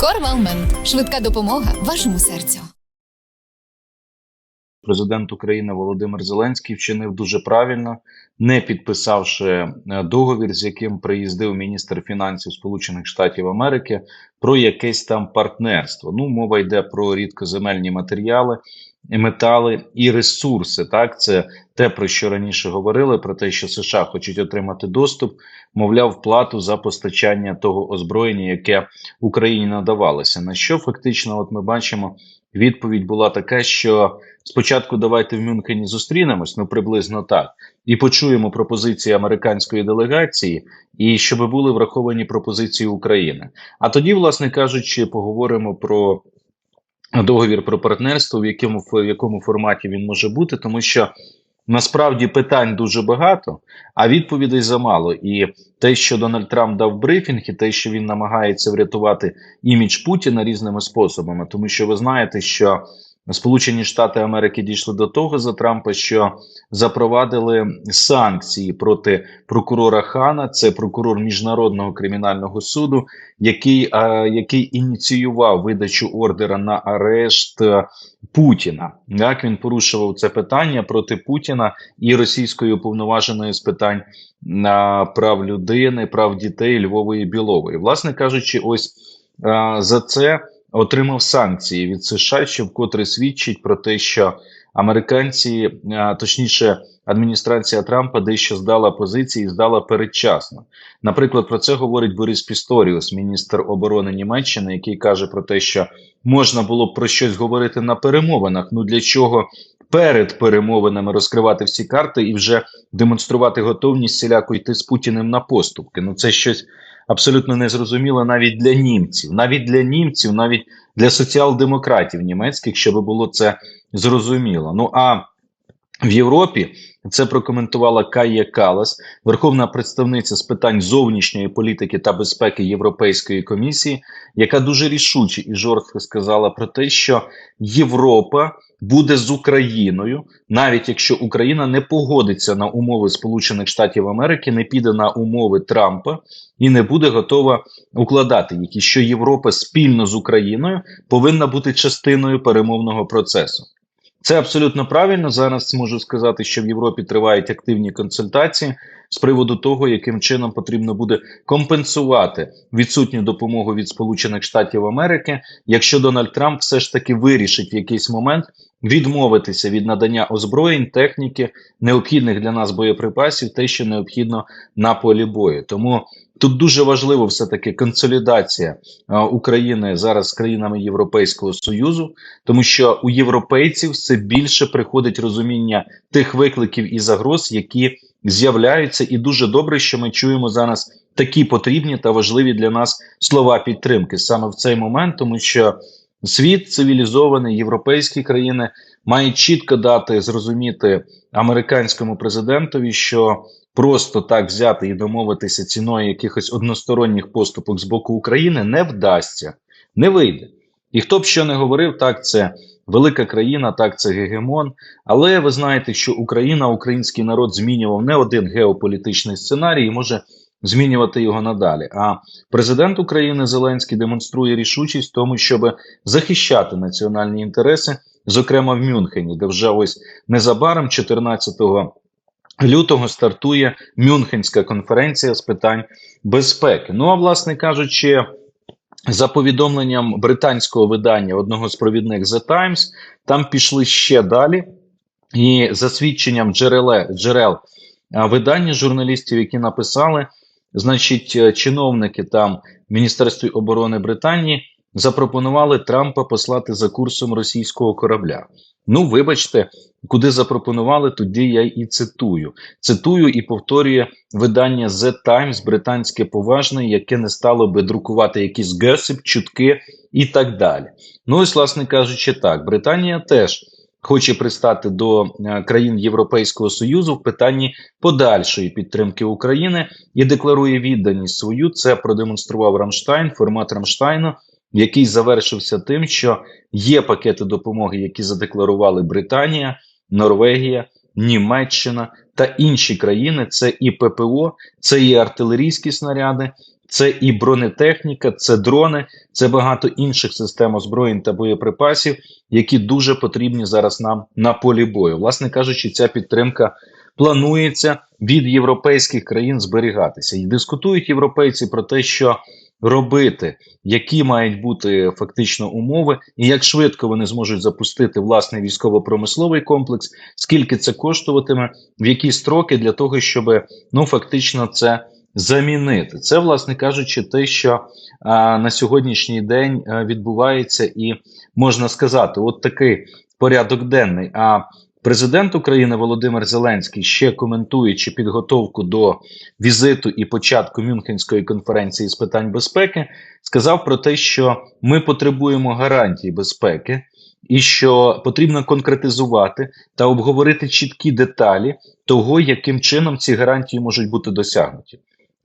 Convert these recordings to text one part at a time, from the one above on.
Корвалмент. Швидка допомога вашому серцю. Президент України Володимир Зеленський вчинив дуже правильно, не підписавши е, договір, з яким приїздив міністр фінансів Сполучених Штатів Америки про якесь там партнерство. Ну, мова йде про рідкоземельні матеріали, метали і ресурси. Так, це те, про що раніше говорили, про те, що США хочуть отримати доступ, мовляв, плату за постачання того озброєння, яке Україні надавалося. На що фактично, от ми бачимо, відповідь була така, що спочатку давайте в Мюнхені зустрінемось, ну приблизно так, і почуємо пропозиції американської делегації, і щоб були враховані пропозиції України. А тоді, власне кажучи, поговоримо про договір про партнерство, в якому в якому форматі він може бути, тому що. Насправді питань дуже багато, а відповідей замало. І те, що Дональд Трамп дав брифінг, і те, що він намагається врятувати імідж Путіна різними способами, тому що ви знаєте, що Сполучені Штати Америки дійшли до того за Трампа, що запровадили санкції проти прокурора Хана, це прокурор міжнародного кримінального суду, який, е, який ініціював видачу ордера на арешт е, Путіна. Як він порушував це питання проти Путіна і російської уповноваженої з питань на прав людини, прав дітей Львової Білової. Власне кажучи, ось е, за це отримав санкції від США, що вкотре свідчить про те, що американці, точніше, адміністрація Трампа дещо здала позиції, і здала передчасно. Наприклад, про це говорить Борис Пісторіус, міністр оборони Німеччини, який каже про те, що можна було б про щось говорити на перемовинах. Ну для чого? Перед перемовинами розкривати всі карти і вже демонструвати готовність всіляко йти з Путіним на поступки. Ну це щось абсолютно незрозуміло навіть для німців, навіть для німців, навіть для соціал-демократів німецьких, щоб було це зрозуміло. Ну а в Європі це прокоментувала Кая Калас, верховна представниця з питань зовнішньої політики та безпеки Європейської комісії, яка дуже рішуче і жорстко сказала про те, що Європа буде з Україною, навіть якщо Україна не погодиться на умови Сполучених Штатів Америки, не піде на умови Трампа і не буде готова укладати які що Європа спільно з Україною повинна бути частиною перемовного процесу. Це абсолютно правильно. Зараз можу сказати, що в Європі тривають активні консультації з приводу того, яким чином потрібно буде компенсувати відсутню допомогу від Сполучених Штатів Америки, якщо Дональд Трамп все ж таки вирішить в якийсь момент відмовитися від надання озброєнь, техніки, необхідних для нас боєприпасів, те, що необхідно на полі бою. Тому тут дуже важливо все таки консолідація України зараз з країнами Європейського союзу, тому що у європейців все більше приходить розуміння тих викликів і загроз, які з'являються, і дуже добре, що ми чуємо зараз такі потрібні та важливі для нас слова підтримки саме в цей момент, тому що світ цивілізований, європейські країни мають чітко дати зрозуміти американському президентові, що просто так взяти і домовитися ціною якихось односторонніх поступок з боку України не вдасться, не вийде. І хто б що не говорив, так це велика країна, так це гегемон. Але ви знаєте, що Україна, український народ змінював не один геополітичний сценарій і може змінювати його надалі. А президент України Зеленський демонструє рішучість в тому, щоб захищати національні інтереси, зокрема в Мюнхені, де вже ось незабаром 14 лютого стартує Мюнхенська конференція з питань безпеки. Ну а власне кажучи. За повідомленням британського видання одного з провідних The Times, там пішли ще далі, і за свідченням джереле, джерел видання журналістів, які написали, значить, е, чиновники там Міністерстві оборони Британії запропонували Трампа послати за курсом російського корабля. Ну, вибачте, куди запропонували, тоді я і цитую. Цитую і повторює видання The Times, британське поважне, яке не стало би друкувати якісь гесип, чутки і так далі. Ну, ось, власне кажучи, так, Британія теж. Хоче пристати до е, країн Європейського союзу в питанні подальшої підтримки України і декларує відданість свою. Це продемонстрував Рамштайн, формат Рамштайну, який завершився тим, що є пакети допомоги, які задекларували Британія, Норвегія, Німеччина та інші країни. Це і ППО, це і артилерійські снаряди, Це і бронетехніка, це дрони, це багато інших систем озброєнь та боєприпасів, які дуже потрібні зараз нам на полі бою. Власне кажучи, ця підтримка планується від європейських країн зберігатися. І дискутують європейці про те, що робити, які мають бути фактично умови, і як швидко вони зможуть запустити власний військово-промисловий комплекс, скільки це коштуватиме, в які строки для того, щоб ну фактично це замінити. Це, власне кажучи, те, що а, на сьогоднішній день а, відбувається, і можна сказати, от такий порядок денний. А президент України Володимир Зеленський, ще коментуючи підготовку до візиту і початку Мюнхенської конференції з питань безпеки, сказав про те, що ми потребуємо гарантій безпеки. І що потрібно конкретизувати та обговорити чіткі деталі того, яким чином ці гарантії можуть бути досягнуті.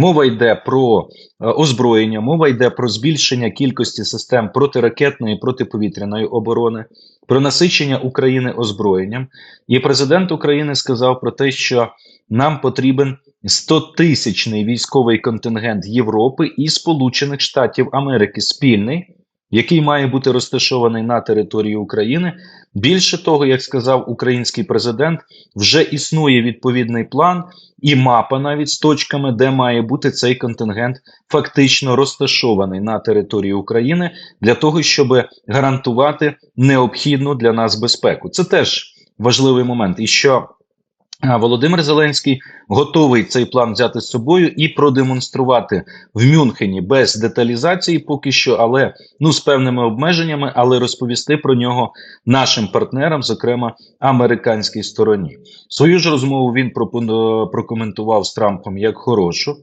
Мова йде про е, озброєння, мова йде про збільшення кількості систем протиракетної протиповітряної оборони, про насичення України озброєнням. І президент України сказав про те, що нам потрібен 100-тисячний військовий контингент Європи і Сполучених Штатів Америки спільний, який має бути розташований на території України. Більше того, як сказав український президент, вже існує відповідний план і мапа навіть з точками, де має бути цей контингент фактично розташований на території України для того, щоб гарантувати необхідну для нас безпеку. Це теж важливий момент. І що Володимир Зеленський готовий цей план взяти з собою і продемонструвати в Мюнхені без деталізації, поки що, але ну з певними обмеженнями, але розповісти про нього нашим партнерам, зокрема американській стороні. Свою ж розмову він прокоментував з Трампом як хорошу.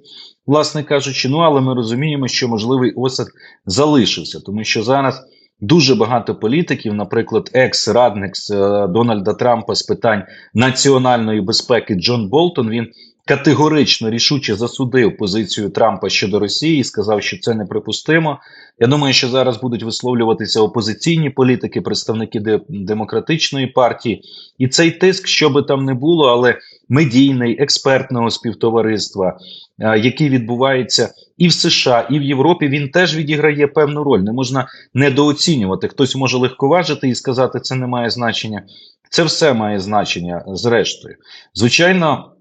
Власне кажучи, ну але ми розуміємо, що можливий осад залишився, тому що зараз дуже багато політиків, наприклад, екс-радник е, Дональда Трампа з питань національної безпеки Джон Болтон. Він категорично рішуче засудив позицію Трампа щодо Росії і сказав, що це неприпустимо. Я думаю, що зараз будуть висловлюватися опозиційні політики, представники де- демократичної партії, і цей тиск, що би там не було, але медійний експертного співтовариства, е, який відбувається і в США, і в Європі, він теж відіграє певну роль. Не можна недооцінювати. Хтось може легковажити і сказати, це не має значення. Це все має значення зрештою. Звичайно,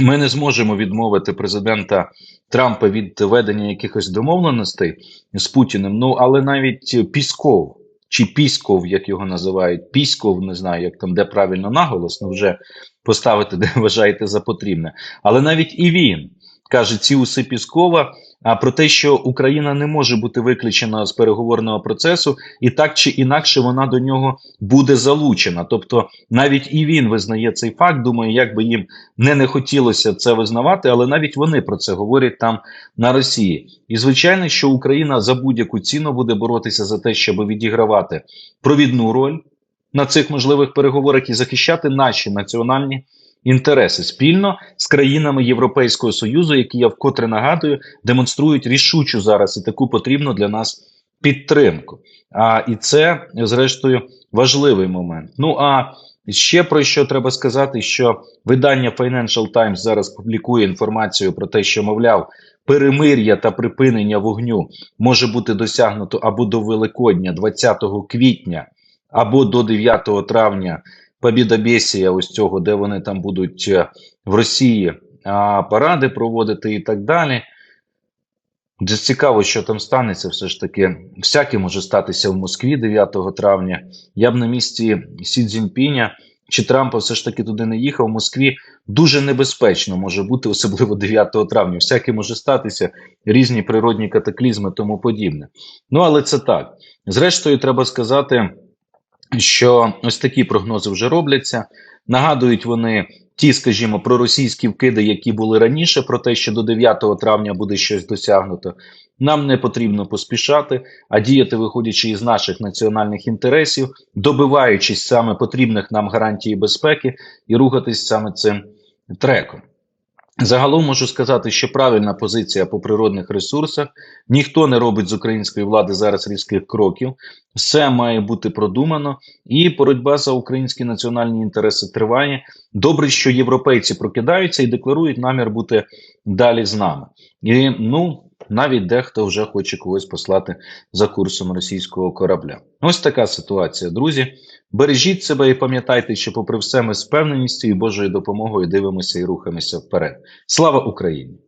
ми не зможемо відмовити президента Трампа від ведення якихось домовленостей з Путіним. Ну але навіть Пісков чи Пісков, як його називають, Пісков, не знаю, як там де правильно наголос, ну вже поставити, де вважаєте за потрібне. Але навіть і він каже ці уси Піскова. А про те, що Україна не може бути виключена з переговорного процесу, і так чи інакше вона до нього буде залучена. Тобто, навіть і він визнає цей факт. Думаю, як би їм не не хотілося це визнавати, але навіть вони про це говорять там на Росії. І звичайно, що Україна за будь-яку ціну буде боротися за те, щоб відігравати провідну роль на цих можливих переговорах і захищати наші національні інтереси спільно з країнами Європейського союзу, які я вкотре нагадую, демонструють рішучу зараз і таку потрібну для нас підтримку. А і це, зрештою, важливий момент. Ну а ще про що треба сказати, що видання Financial Times зараз публікує інформацію про те, що мовляв. Перемир'я та припинення вогню може бути досягнуто або до Великодня, 20 квітня, або до 9 травня Побідобєсія, ось цього, де вони там будуть е, в Росії паради проводити і так далі. Дуже цікаво, що там станеться, все ж таки. Всяке може статися в Москві 9 травня. Я б на місці Сі Цзіньпіня чи Трампа все ж таки туди не їхав. В Москві дуже небезпечно може бути, особливо 9 травня. Всяке може статися, різні природні катаклізми, тому подібне. Ну, але це так. Зрештою, треба сказати що ось такі прогнози вже робляться. Нагадують вони ті, скажімо, проросійські вкиди, які були раніше, про те, що до 9 травня буде щось досягнуто. Нам не потрібно поспішати, а діяти, виходячи із наших національних інтересів, добиваючись саме потрібних нам гарантій безпеки і рухатись саме цим треком. Загалом можу сказати, що правильна позиція по природних ресурсах. Ніхто не робить з української влади зараз різких кроків. Все має бути продумано, і боротьба за українські національні інтереси триває. Добре, що європейці прокидаються і декларують намір бути далі з нами. І ну навіть дехто вже хоче когось послати за курсом російського корабля. Ось така ситуація, друзі. Бережіть себе і пам'ятайте, що, попри все, ми з певненістю і Божою допомогою дивимося і рухаємося вперед. Слава Україні!